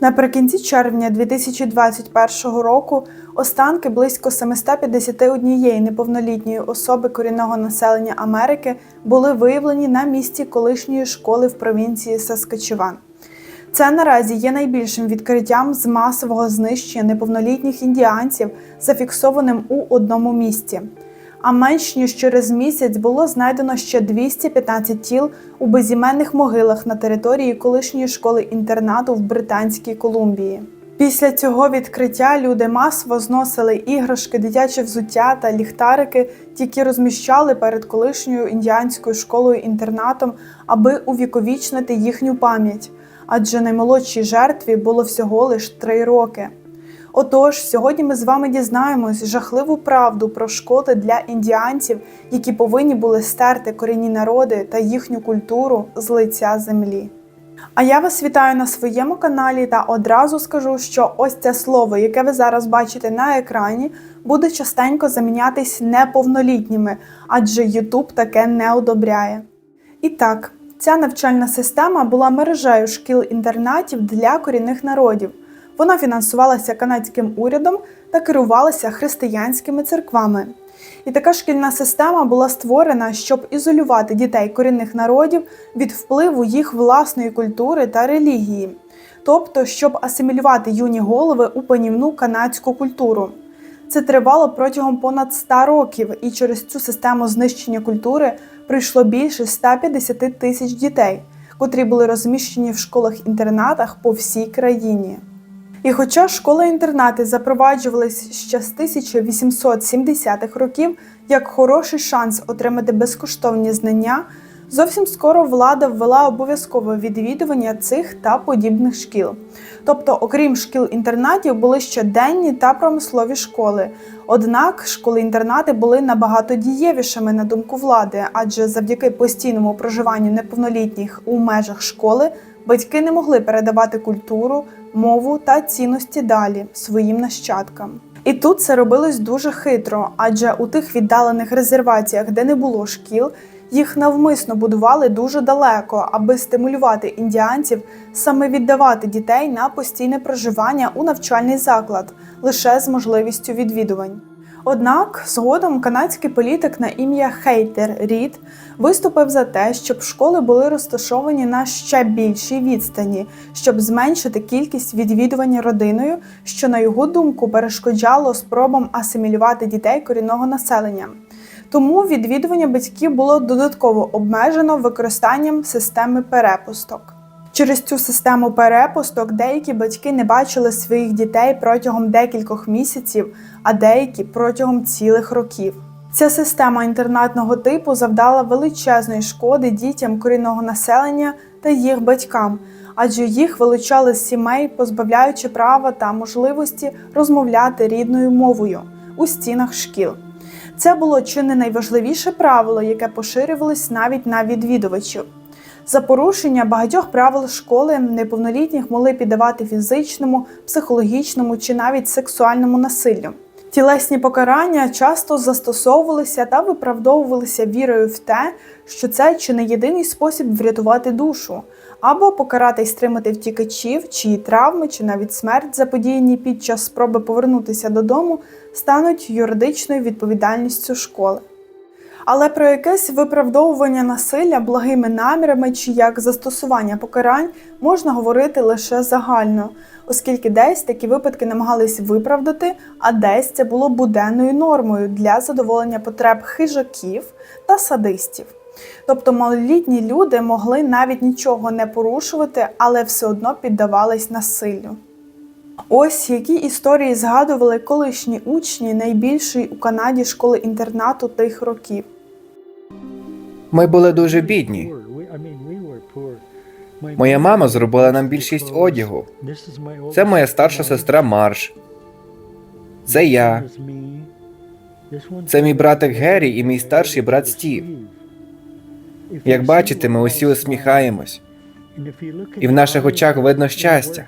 Наприкінці червня 2021 року останки близько 751 неповнолітньої особи корінного населення Америки були виявлені на місці колишньої школи в провінції Саскачеван. Це наразі є найбільшим відкриттям з масового знищення неповнолітніх індіанців, зафіксованим у одному місці. А менш ніж через місяць було знайдено ще 215 тіл у безіменних могилах на території колишньої школи інтернату в Британській Колумбії. Після цього відкриття люди масово зносили іграшки, дитяче взуття та ліхтарики, які розміщали перед колишньою індіанською школою інтернатом, аби увіковічнити їхню пам'ять. Адже наймолодшій жертві було всього лиш три роки. Отож, сьогодні ми з вами дізнаємось жахливу правду про школи для індіанців, які повинні були стерти корінні народи та їхню культуру з лиця землі. А я вас вітаю на своєму каналі та одразу скажу, що ось це слово, яке ви зараз бачите на екрані, буде частенько замінятись неповнолітніми, адже YouTube таке не одобряє. І так, ця навчальна система була мережею шкіл-інтернатів для корінних народів. Вона фінансувалася канадським урядом та керувалася християнськими церквами. І така шкільна система була створена, щоб ізолювати дітей корінних народів від впливу їх власної культури та релігії, тобто щоб асимілювати юні голови у панівну канадську культуру. Це тривало протягом понад 100 років, і через цю систему знищення культури прийшло більше 150 тисяч дітей, котрі були розміщені в школах-інтернатах по всій країні. І хоча школи-інтернати запроваджувались ще з 1870-х років як хороший шанс отримати безкоштовні знання, зовсім скоро влада ввела обов'язкове відвідування цих та подібних шкіл. Тобто, окрім шкіл-інтернатів, були ще денні та промислові школи. Однак школи-інтернати були набагато дієвішими на думку влади, адже завдяки постійному проживанню неповнолітніх у межах школи батьки не могли передавати культуру, мову та цінності далі своїм нащадкам. І тут це робилось дуже хитро, адже у тих віддалених резерваціях, де не було шкіл, їх навмисно будували дуже далеко, аби стимулювати індіанців саме віддавати дітей на постійне проживання у навчальний заклад лише з можливістю відвідувань. Однак згодом канадський політик на ім'я Хейтер Рід виступив за те, щоб школи були розташовані на ще більшій відстані, щоб зменшити кількість відвідування родиною, що, на його думку, перешкоджало спробам асимілювати дітей корінного населення. Тому відвідування батьків було додатково обмежено використанням системи перепусток. Через цю систему перепусток деякі батьки не бачили своїх дітей протягом декількох місяців, а деякі протягом цілих років. Ця система інтернатного типу завдала величезної шкоди дітям корінного населення та їх батькам, адже їх вилучали з сімей, позбавляючи права та можливості розмовляти рідною мовою у стінах шкіл. Це було чи не найважливіше правило, яке поширювалось навіть на відвідувачів. За порушення багатьох правил школи неповнолітніх могли піддавати фізичному, психологічному чи навіть сексуальному насиллю. Тілесні покарання часто застосовувалися та виправдовувалися вірою в те, що це чи не єдиний спосіб врятувати душу, або покарати й стримати втікачів, чиї травми чи навіть смерть, заподіяні під час спроби повернутися додому, стануть юридичною відповідальністю школи. Але про якесь виправдовування насилля благими намірами чи як застосування покарань можна говорити лише загально, оскільки десь такі випадки намагались виправдати, а десь це було буденною нормою для задоволення потреб хижаків та садистів. Тобто малолітні люди могли навіть нічого не порушувати, але все одно піддавались насиллю. Ось які історії згадували колишні учні найбільшої у Канаді школи інтернату тих років. Ми були дуже бідні. Моя мама зробила нам більшість одягу. Це моя старша сестра Марш. Це я. Це мій братик Геррі і мій старший брат Стів. Як бачите, ми усі усміхаємось. І в наших очах видно щастя.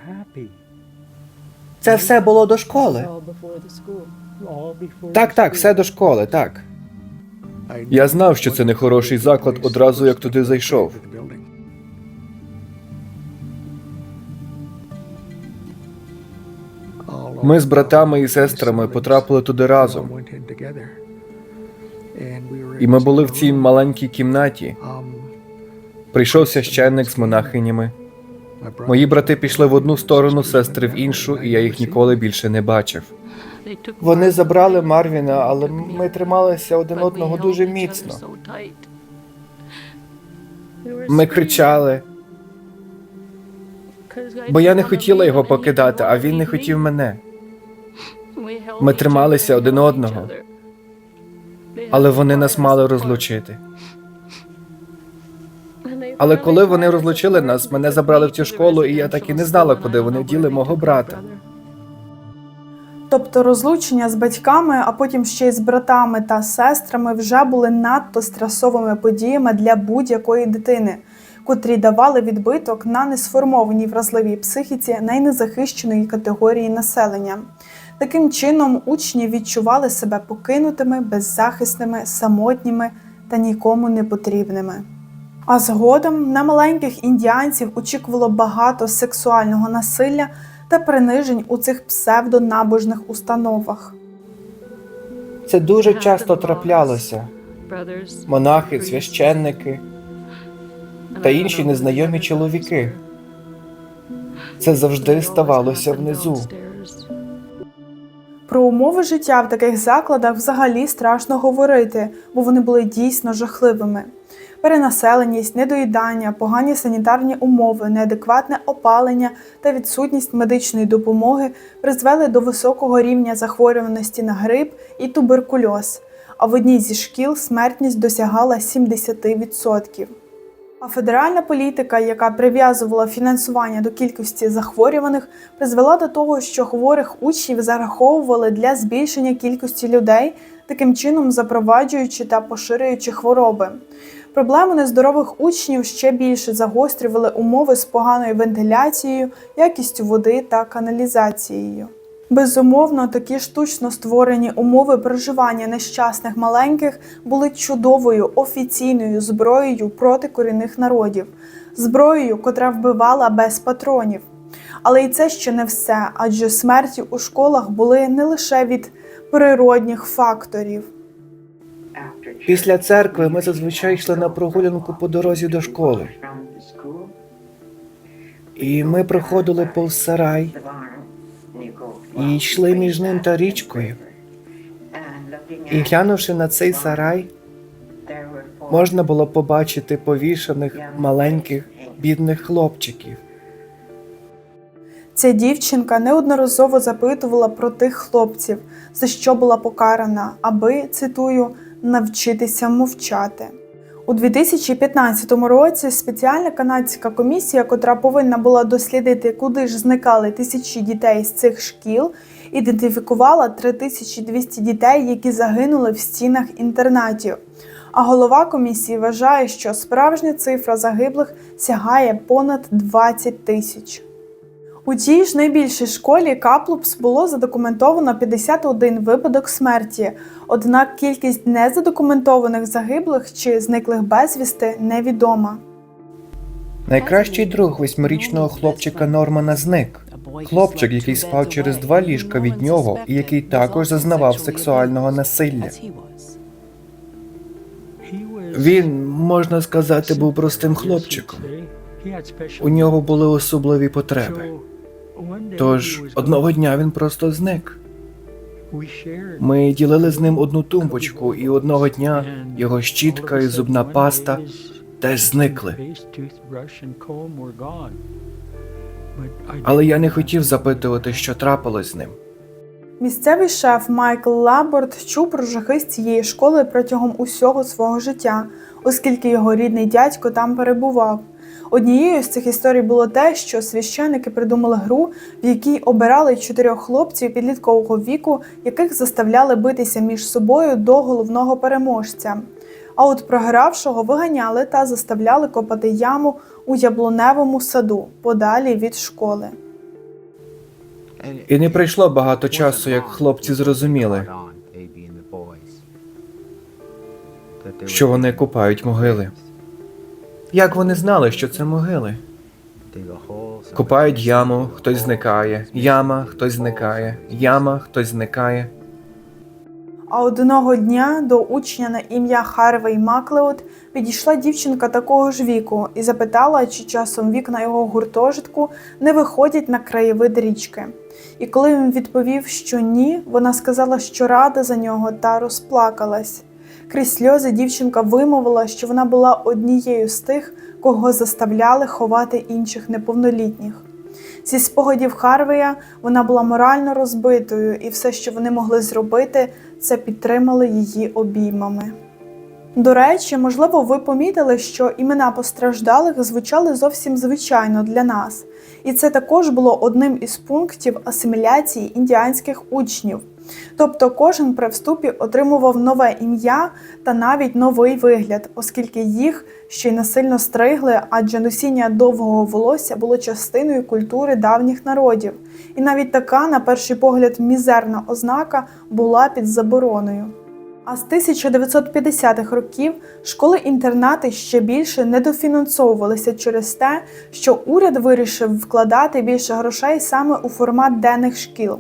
Це все було до школи. Так, так, все до школи, так. Я знав, що це не хороший заклад одразу, як туди зайшов. Ми з братами і сестрами потрапили туди разом. І ми були в цій маленькій кімнаті. Прийшов священник з монахинями. Мої брати пішли в одну сторону, сестри в іншу, і я їх ніколи більше не бачив. Вони забрали Марвіна, але ми трималися один одного дуже міцно. Ми кричали, бо я не хотіла його покидати, а він не хотів мене. Ми трималися один одного, Але вони нас мали розлучити. Але коли вони розлучили нас, мене забрали в цю школу, і я так і не знала, куди вони діли мого брата. Тобто розлучення з батьками, а потім ще й з братами та сестрами вже були надто стресовими подіями для будь-якої дитини, котрі давали відбиток на несформованій вразливій психіці найнезахищеної категорії населення. Таким чином, учні відчували себе покинутими, беззахисними, самотніми та нікому не потрібними. А згодом на маленьких індіанців очікувало багато сексуального насилля та принижень у цих псевдонабожних установах. Це дуже часто траплялося. Монахи, священники та інші незнайомі чоловіки. Це завжди ставалося внизу. Про умови життя в таких закладах взагалі страшно говорити, бо вони були дійсно жахливими. Перенаселеність, недоїдання, погані санітарні умови, неадекватне опалення та відсутність медичної допомоги призвели до високого рівня захворюваності на грип і туберкульоз. А в одній зі шкіл смертність досягала 70%. А федеральна політика, яка прив'язувала фінансування до кількості захворюваних, призвела до того, що хворих учнів зараховували для збільшення кількості людей, таким чином запроваджуючи та поширюючи хвороби. Проблему нездорових учнів ще більше загострювали умови з поганою вентиляцією, якістю води та каналізацією. Безумовно, такі штучно створені умови проживання нещасних маленьких були чудовою офіційною зброєю проти корінних народів, зброєю, котра вбивала без патронів. Але і це ще не все, адже смерті у школах були не лише від природних факторів. Після церкви ми зазвичай йшли на прогулянку по дорозі до школи. І ми проходили повз сарай і йшли між ним та річкою. І глянувши на цей сарай, можна було побачити повішаних маленьких бідних хлопчиків. Ця дівчинка неодноразово запитувала про тих хлопців, за що була покарана, аби цитую навчитися мовчати. У 2015 році спеціальна канадська комісія, котра повинна була дослідити, куди ж зникали тисячі дітей з цих шкіл, ідентифікувала 3200 дітей, які загинули в стінах інтернатів. А голова комісії вважає, що справжня цифра загиблих сягає понад 20 тисяч. У тій ж найбільшій школі Каплупс було задокументовано 51 випадок смерті, однак кількість незадокументованих загиблих чи зниклих безвісти невідома. Найкращий друг восьмирічного хлопчика Нормана зник. Хлопчик, який спав через два ліжка від нього, і який також зазнавав сексуального насилля. Він, можна сказати, був простим хлопчиком. У нього були особливі потреби. Тож одного дня він просто зник. Ми ділили з ним одну тумбочку, і одного дня його щітка і зубна паста теж зникли. Але я не хотів запитувати, що трапилось з ним. Місцевий шеф Майкл Лаборд чув про жахи з цієї школи протягом усього свого життя, оскільки його рідний дядько там перебував. Однією з цих історій було те, що священики придумали гру, в якій обирали чотирьох хлопців підліткового віку, яких заставляли битися між собою до головного переможця. А от програвшого виганяли та заставляли копати яму у яблуневому саду подалі від школи. І не пройшло багато часу, як хлопці зрозуміли, що вони купають могили. Як вони знали, що це могили? Копають яму, хтось зникає. Яма, хтось зникає. Яма, хтось зникає. А одного дня до учня на ім'я Харвей Маклеод підійшла дівчинка такого ж віку і запитала, чи часом вікна його гуртожитку не виходять на краєвид річки. І коли він відповів, що ні, вона сказала, що рада за нього та розплакалась. Крізь сльози дівчинка вимовила, що вона була однією з тих, кого заставляли ховати інших неповнолітніх. Зі спогадів Харвея вона була морально розбитою, і все, що вони могли зробити, це підтримали її обіймами. До речі, можливо, ви помітили, що імена постраждалих звучали зовсім звичайно для нас, і це також було одним із пунктів асиміляції індіанських учнів. Тобто кожен при вступі отримував нове ім'я та навіть новий вигляд, оскільки їх ще й насильно стригли, адже носіння довгого волосся було частиною культури давніх народів. І навіть така, на перший погляд, мізерна ознака була під забороною. А з 1950-х років школи-інтернати ще більше недофінансовувалися через те, що уряд вирішив вкладати більше грошей саме у формат денних шкіл.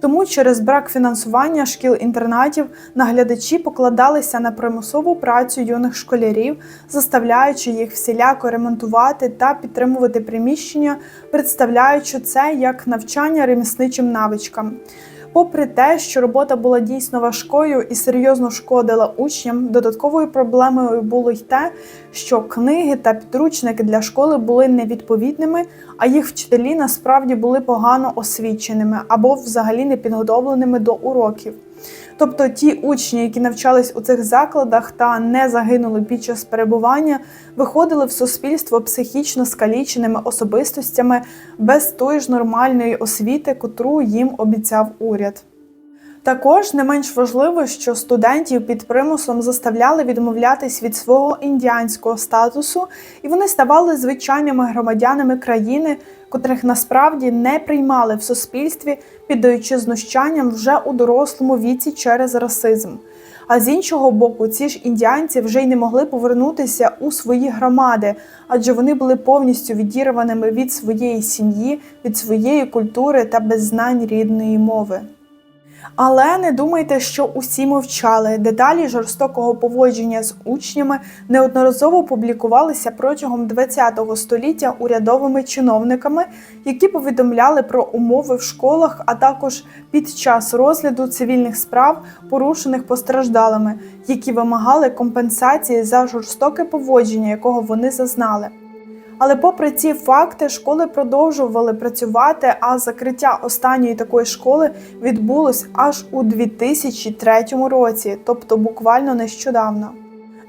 Тому через брак фінансування шкіл-інтернатів наглядачі покладалися на примусову працю юних школярів, заставляючи їх всіляко ремонтувати та підтримувати приміщення, представляючи це як навчання ремісничим навичкам. Попри те, що робота була дійсно важкою і серйозно шкодила учням, додатковою проблемою було й те, що книги та підручники для школи були невідповідними, а їх вчителі насправді були погано освіченими або взагалі не підготовленими до уроків. Тобто ті учні, які навчались у цих закладах та не загинули під час перебування, виходили в суспільство психічно скаліченими особистостями без тої ж нормальної освіти, котру їм обіцяв уряд. Також не менш важливо, що студентів під примусом заставляли відмовлятись від свого індіанського статусу, і вони ставали звичайними громадянами країни, котрих насправді не приймали в суспільстві, піддаючи знущанням вже у дорослому віці через расизм. А з іншого боку, ці ж індіанці вже й не могли повернутися у свої громади, адже вони були повністю відірваними від своєї сім'ї, від своєї культури та без знань рідної мови. Але не думайте, що усі мовчали. Деталі жорстокого поводження з учнями неодноразово публікувалися протягом ХХ століття урядовими чиновниками, які повідомляли про умови в школах, а також під час розгляду цивільних справ, порушених постраждалими, які вимагали компенсації за жорстоке поводження, якого вони зазнали. Але попри ці факти, школи продовжували працювати, а закриття останньої такої школи відбулось аж у 2003 році, тобто буквально нещодавно.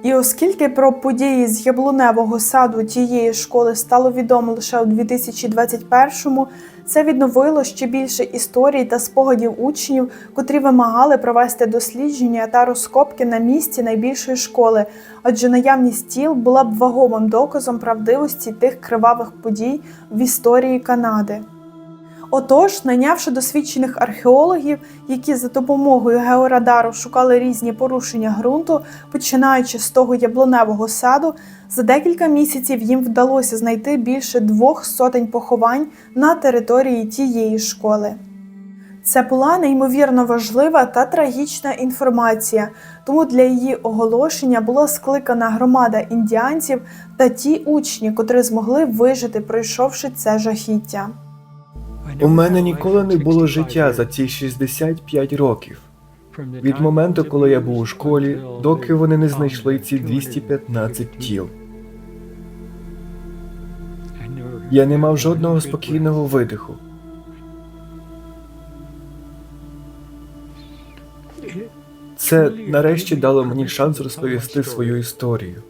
І оскільки про події з яблуневого саду тієї школи стало відомо лише у 2021-му, це відновило ще більше історій та спогадів учнів, котрі вимагали провести дослідження та розкопки на місці найбільшої школи, адже наявність тіл була б вагомим доказом правдивості тих кривавих подій в історії Канади. Отож, найнявши досвідчених археологів, які за допомогою георадару шукали різні порушення ґрунту, починаючи з того яблуневого саду, за декілька місяців їм вдалося знайти більше двох сотень поховань на території тієї школи. Це була неймовірно важлива та трагічна інформація, тому для її оголошення була скликана громада індіанців та ті учні, котрі змогли вижити, пройшовши це жахіття. У мене ніколи не було життя за ці 65 років. Від моменту, коли я був у школі, доки вони не знайшли ці 215 тіл. Я не мав жодного спокійного видиху. Це нарешті дало мені шанс розповісти свою історію.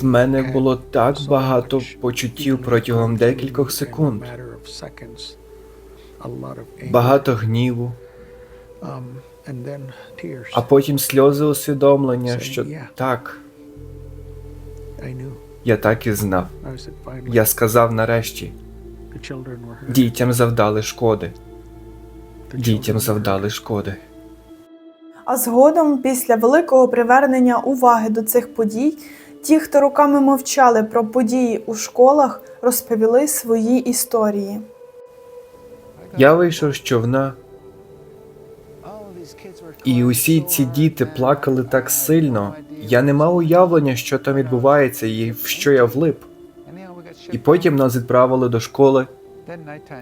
В мене було так багато почуттів протягом декількох секунд. Багато гніву, а потім сльози усвідомлення, що так, я так і знав. Я сказав нарешті, дітям завдали шкоди. Дітям завдали шкоди. А згодом, після великого привернення уваги до цих подій, Ті, хто роками мовчали про події у школах, розповіли свої історії. Я вийшов з човна, і усі ці діти плакали так сильно. Я не мав уявлення, що там відбувається і в що я влип. І потім нас відправили до школи.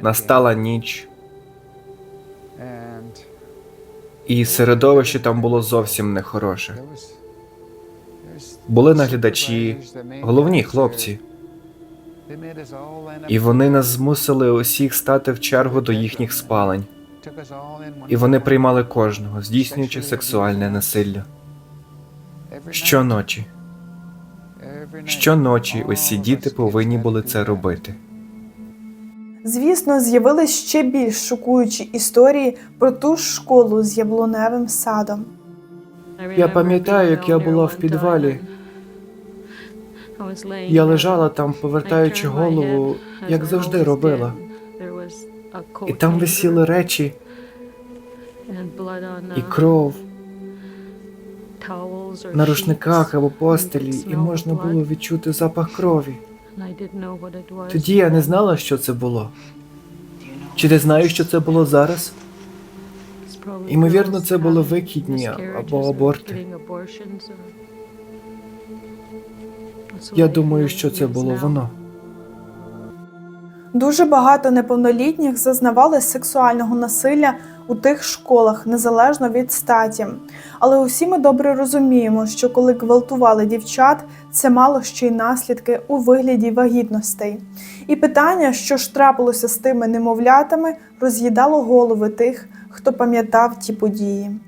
Настала ніч, і середовище там було зовсім нехороше. Були наглядачі, головні хлопці. І вони нас змусили усіх стати в чергу до їхніх спалень. І вони приймали кожного, здійснюючи сексуальне насилля. Щоночі, щоночі усі діти повинні були це робити. Звісно, з'явились ще більш шокуючі історії про ту ж школу з яблуневим садом. Я пам'ятаю, як я була в підвалі. Я лежала там, повертаючи голову, як завжди робила. І там висіли речі, і кров на рушниках або постелі, і можна було відчути запах крові. Тоді я не знала, що це було. Чи ти знаєш, що це було зараз? Імовірно, це були викидні або аборти. Я думаю, що це було воно. Дуже багато неповнолітніх зазнавали сексуального насилля у тих школах, незалежно від статі. Але усі ми добре розуміємо, що коли гвалтували дівчат, це мало ще й наслідки у вигляді вагітностей. І питання, що ж трапилося з тими немовлятами, роз'їдало голови тих, хто пам'ятав ті події.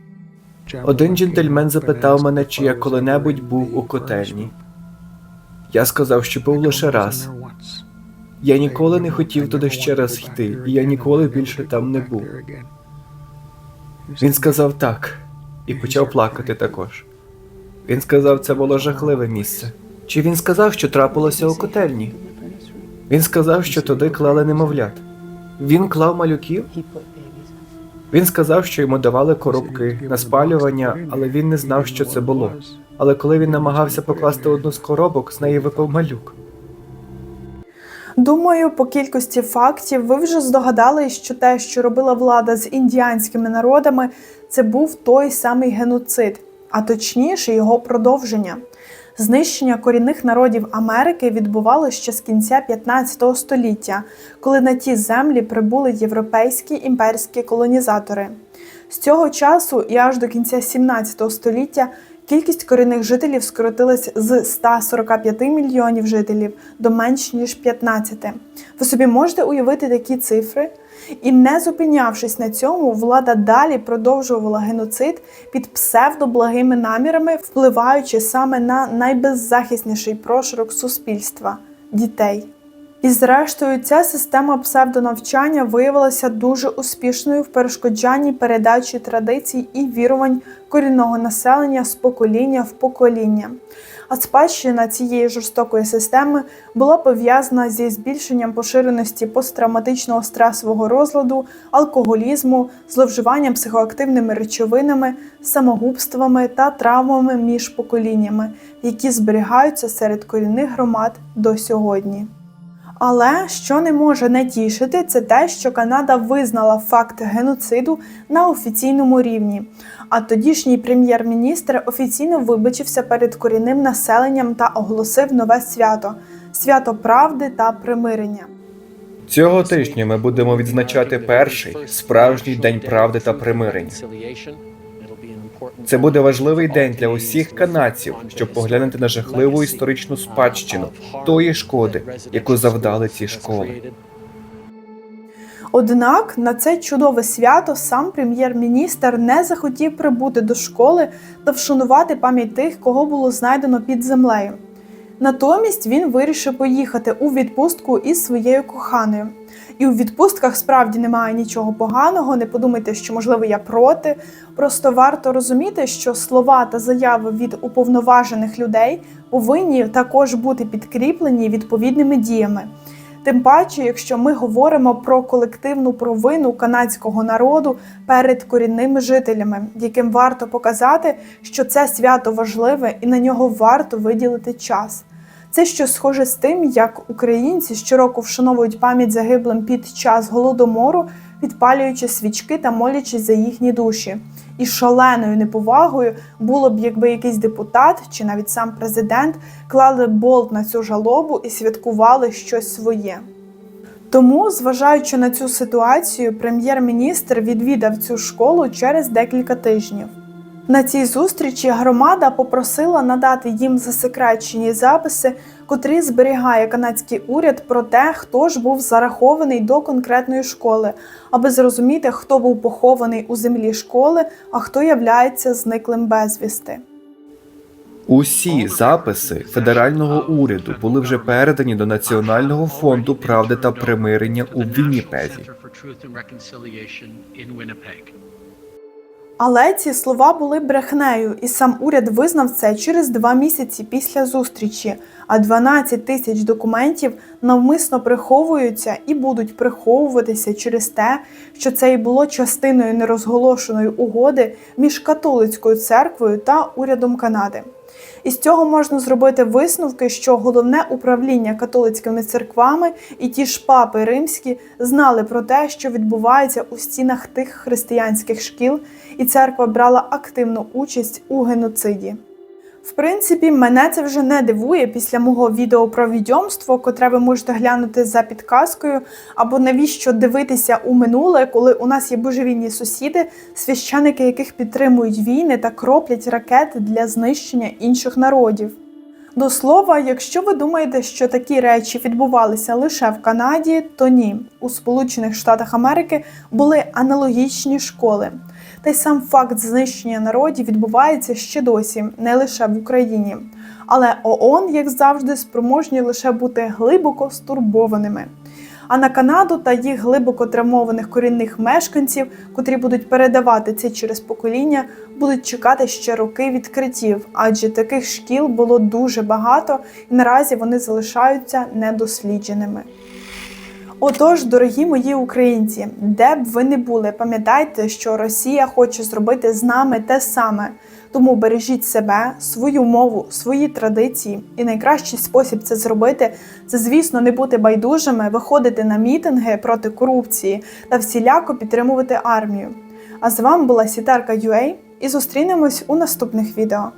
Один джентльмен запитав мене, чи я коли-небудь був у котельні. Я сказав, що був лише раз. Я ніколи не хотів туди ще раз йти, і я ніколи більше там не був. Він сказав так і почав плакати також. Він сказав, це було жахливе місце. Чи він сказав, що трапилося у котельні? Він сказав, що туди клали немовлят. Він клав малюків? Він сказав, що йому давали коробки на спалювання, але він не знав, що це було. Але коли він намагався покласти одну з коробок, з неї випав малюк. Думаю, по кількості фактів ви вже здогадались, що те, що робила влада з індіанськими народами, це був той самий геноцид, а точніше його продовження. Знищення корінних народів Америки відбувалося ще з кінця 15 століття, коли на ті землі прибули європейські імперські колонізатори. З цього часу і аж до кінця 17 століття кількість корінних жителів скоротилась з 145 мільйонів жителів до менш ніж 15. Ви собі можете уявити такі цифри? І не зупинявшись на цьому, влада далі продовжувала геноцид під псевдоблагими намірами, впливаючи саме на найбеззахисніший прошарок суспільства дітей. І зрештою, ця система псевдонавчання виявилася дуже успішною в перешкоджанні передачі традицій і вірувань корінного населення з покоління в покоління. А спадщина цієї жорстокої системи була пов'язана зі збільшенням поширеності посттравматичного стресового розладу, алкоголізму, зловживанням психоактивними речовинами, самогубствами та травмами між поколіннями, які зберігаються серед корінних громад до сьогодні. Але що не може не тішити, це те, що Канада визнала факт геноциду на офіційному рівні. А тодішній прем'єр-міністр офіційно вибачився перед корінним населенням та оголосив нове свято свято правди та примирення. Цього тижня ми будемо відзначати перший справжній день правди та примирення. Це буде важливий день для усіх канадців, щоб поглянути на жахливу історичну спадщину тої шкоди, яку завдали ці школи. Однак на це чудове свято сам прем'єр-міністр не захотів прибути до школи та вшанувати пам'ять тих, кого було знайдено під землею. Натомість він вирішив поїхати у відпустку із своєю коханою. І у відпустках справді немає нічого поганого. Не подумайте, що можливо я проти. Просто варто розуміти, що слова та заяви від уповноважених людей повинні також бути підкріплені відповідними діями. Тим паче, якщо ми говоримо про колективну провину канадського народу перед корінними жителями, яким варто показати, що це свято важливе і на нього варто виділити час. Це що схоже з тим, як українці щороку вшановують пам'ять загиблим під час голодомору, підпалюючи свічки та молячись за їхні душі. І шаленою неповагою було б, якби якийсь депутат чи навіть сам президент клали болт на цю жалобу і святкували щось своє. Тому, зважаючи на цю ситуацію, прем'єр-міністр відвідав цю школу через декілька тижнів. На цій зустрічі громада попросила надати їм засекречені записи, котрі зберігає канадський уряд про те, хто ж був зарахований до конкретної школи, аби зрозуміти, хто був похований у землі школи, а хто являється зниклим безвісти. Усі записи федерального уряду були вже передані до Національного фонду правди та примирення у Вінніпезі. Але ці слова були брехнею, і сам уряд визнав це через два місяці після зустрічі. А 12 тисяч документів навмисно приховуються і будуть приховуватися через те, що це і було частиною нерозголошеної угоди між католицькою церквою та урядом Канади. Із цього можна зробити висновки, що головне управління католицькими церквами і ті ж папи римські знали про те, що відбувається у стінах тих християнських шкіл, і церква брала активну участь у геноциді. В принципі, мене це вже не дивує після мого відео про відьомство, котре ви можете глянути за підказкою, або навіщо дивитися у минуле, коли у нас є божевільні сусіди, священики яких підтримують війни та кроплять ракети для знищення інших народів. До слова, якщо ви думаєте, що такі речі відбувалися лише в Канаді, то ні. У Сполучених Штатах Америки були аналогічні школи. Та й сам факт знищення народів відбувається ще досі, не лише в Україні. Але ООН, як завжди, спроможні лише бути глибоко стурбованими. А на Канаду та їх глибоко травмованих корінних мешканців, котрі будуть передавати це через покоління, будуть чекати ще роки відкриттів, адже таких шкіл було дуже багато, і наразі вони залишаються недослідженими. Отож, дорогі мої українці, де б ви не були, пам'ятайте, що Росія хоче зробити з нами те саме. Тому бережіть себе, свою мову, свої традиції. І найкращий спосіб це зробити це, звісно, не бути байдужими, виходити на мітинги проти корупції та всіляко підтримувати армію. А з вами була Сітарка UA і зустрінемось у наступних відео.